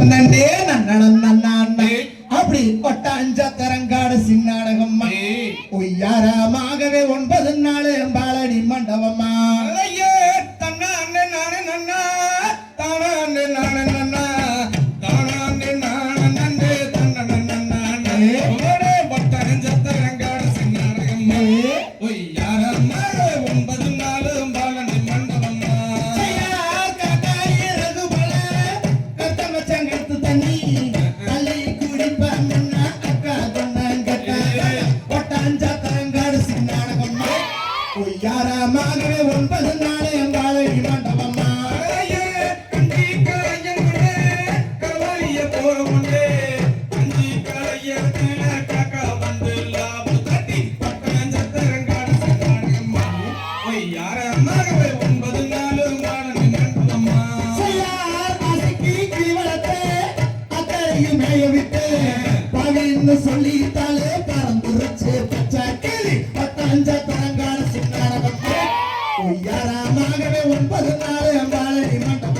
అన్నంటే నన్నడన్నన్నాన్నే அப்படி பட்டாஞ்ச தரங்காடு சின்னாடகம்மா. ஒய்யாரமாகவே ஒன்பது நாள் பாலடி மண்டபம்மா. தூக்கி மேய விட்டு பகைன்னு சொல்லிட்டாலே பறந்துருச்சு பச்சை கேலி பத்தஞ்ச பரங்கான சிங்கான பத்து ஒய்யாராமாகவே ஒன்பது நாள் வாழை மண்டபம்.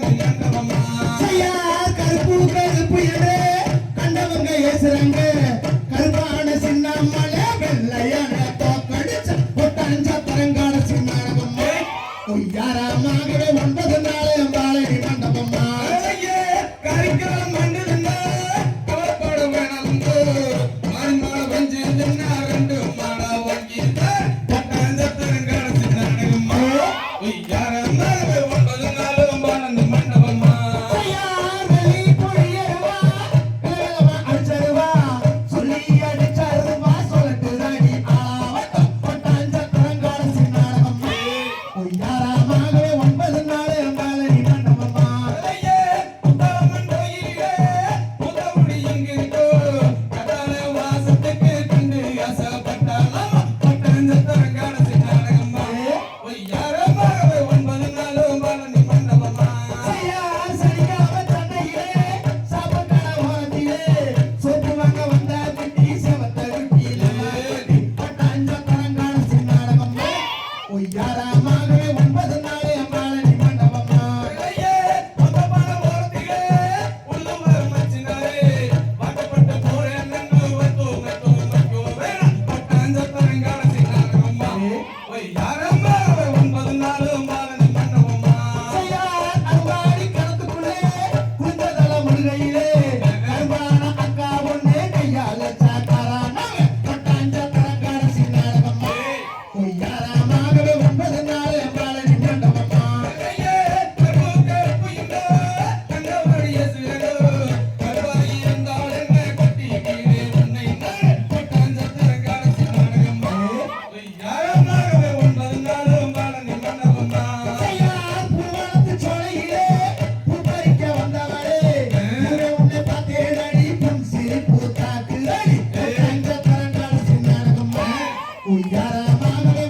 Cuidar a la madre.